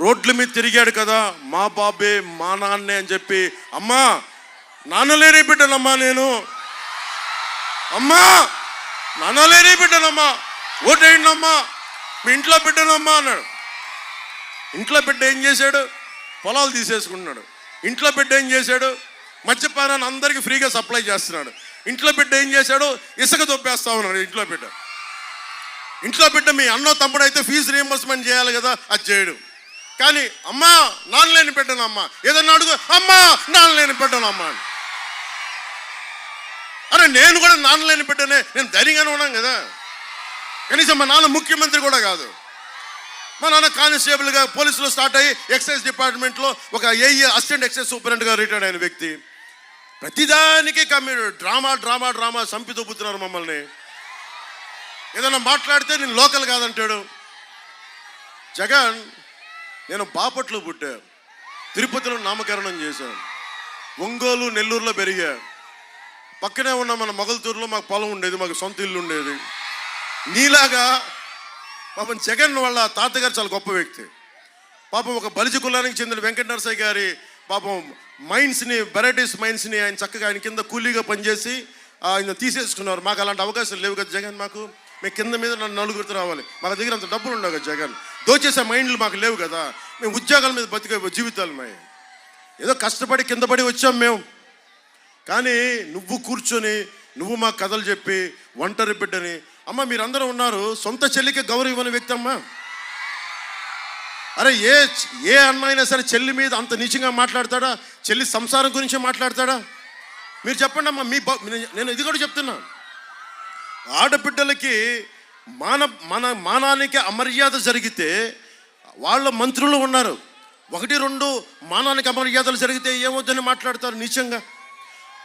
రోడ్ల మీద తిరిగాడు కదా మా బాబే మా నాన్నే అని చెప్పి అమ్మా నాన్నలేని బిడ్డనమ్మా నేను. అమ్మా నాన్నలేని బిడ్డనమ్మా ఓటేయండమ్మా మీ ఇంట్లో బిడ్డనమ్మా అన్నాడు. ఇంట్లో బిడ్డ ఏం చేశాడు? పొలాలు తీసేసుకుంటున్నాడు ఇంట్లో బిడ్డ ఏం చేశాడు? మద్యపానాన్ని అందరికీ ఫ్రీగా సప్లై చేస్తున్నాడు. ఇంట్లో బిడ్డ ఏం చేశాడు? ఇసుక దొబ్బేస్తా ఉన్నాడు ఇంట్లో బిడ్డ. ఇంట్లో బిడ్డ మీ అన్నో తమ్ముడు అయితే ఫీజు రియంబర్స్మెంట్ చేయాలి కదా అది చేయడు. కానీ అమ్మా నాన్న పెట్టను అమ్మా. ఏదన్నా అడుగు అమ్మా నాన్న లేని బిడ్డనమ్మా అని. అరే నేను కూడా నాన్న పెట్టనే నేను ధైర్యంగానే ఉన్నాను కదా. కనీసం మా నాన్న ముఖ్యమంత్రి కూడా కాదు. మా నాన్న కానిస్టేబుల్గా పోలీసులో స్టార్ట్ అయ్యి ఎక్సైజ్ డిపార్ట్మెంట్లో ఒక ఏఈ అసిస్టెంట్ ఎక్సైజ్ సూపరింటెండెంట్గా రిటైర్డ్ అయిన వ్యక్తి. ప్రతిదానికి మీరు డ్రామా డ్రామా డ్రామా సంపితొబ్బుతున్నారు మమ్మల్ని. ఏదైనా మాట్లాడితే నేను లోకల్ కాదంటాడు. జగన్ నేను బాపట్లో పుట్టా తిరుపతిలో నామకరణం చేశాను. ఒంగోలు నెల్లూరులో పెరిగా. పక్కనే ఉన్న మన మొగల్తూరులో మాకు పొలం ఉండేది మాకు సొంత ఇల్లు ఉండేది. నీలాగా పాపం జగన్ వాళ్ళ తాతగారు చాలా గొప్ప వ్యక్తి. పాపం ఒక బలిజ కులానికి చెందిన వెంకట నరసయ్య గారి పాపం మైండ్స్ని వెరైటీస్ మైండ్స్ని ఆయన చక్కగా ఆయన కింద కూలీగా పనిచేసి ఆయన తీసేసుకున్నారు. మాకు అలాంటి అవకాశాలు లేవు కదా జగన్ మాకు. మేము కింద మీద నన్ను నలుగురితో రావాలి. మాకు దగ్గర అంత డబ్బులు ఉండవు కదా జగన్. దోచేసే మైండ్లు మాకు లేవు కదా. మేము ఉద్యోగాల మీద బతికే జీవితాలు మాయి. ఏదో కష్టపడి కింద పడి వచ్చాం మేము. కానీ నువ్వు కూర్చొని నువ్వు మా కథలు చెప్పి ఒంటరి బిడ్డని అమ్మ మీరందరూ ఉన్నారు సొంత చెల్లికి గౌరవం ఇవ్వని వ్యక్తి అమ్మా. అరే ఏ ఏ అన్న అయినా సరే చెల్లి మీద అంత నీచంగా మాట్లాడతాడా? చెల్లి సంసారం గురించి మాట్లాడతాడా? మీరు చెప్పండి అమ్మా మీ బ- నేను- ఇది కూడా చెప్తున్నాను ఆడబిడ్డలకి మాన మన మానానికి అమర్యాద జరిగితే వాళ్ళ మంత్రులు ఉన్నారు. ఒకటి రెండు మానానికి అమర్యాదలు జరిగితే ఏమొద్దని మాట్లాడతారు నీచంగా?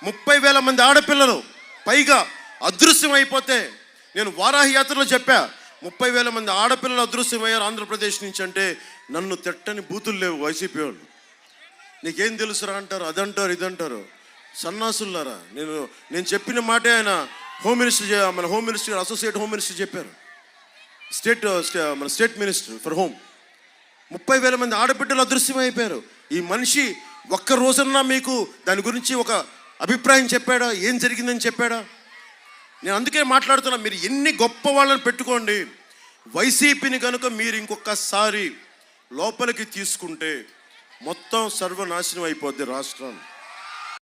ముప్పై వేల మంది ఆడపిల్లలు పైగా అదృశ్యం అయిపోతే నేను వారాహి యాత్రలో చెప్పా ముప్పై వేల మంది ఆడపిల్లలు అదృశ్యమయ్యారు ఆంధ్రప్రదేశ్ నుంచి అంటే నన్ను తిట్టని బూతులు లేవు వైసీపీ వాళ్ళు. నీకేం తెలుసురా అంటారు? అదంటారు ఇదంటారు. సన్నాసులారా నేను నేను చెప్పిన మాటే ఆయన హోమ్ మినిస్టర్ మన home minister associate home minister చెప్పారు. స్టేట్ స్టే- మన స్టేట్ మినిస్టర్ ఫర్ హోమ్ ముప్పై వేల మంది ఆడబిడ్డలు అదృశ్యం అయిపోయారు. ఈ మనిషి ఒక్క రోజన్నా మీకు దాని గురించి ఒక అభిప్రాయం చెప్పాడా? ఏం జరిగిందని చెప్పాడా? నేను అందుకే మాట్లాడుతున్నా మీరు ఎన్ని గొప్ప వాళ్ళని పెట్టుకోండి. వైసీపీని కనుక మీరు ఇంకొకసారి లోపలికి తీసుకుంటే మొత్తం సర్వనాశనం అయిపోద్ది రాష్ట్రం.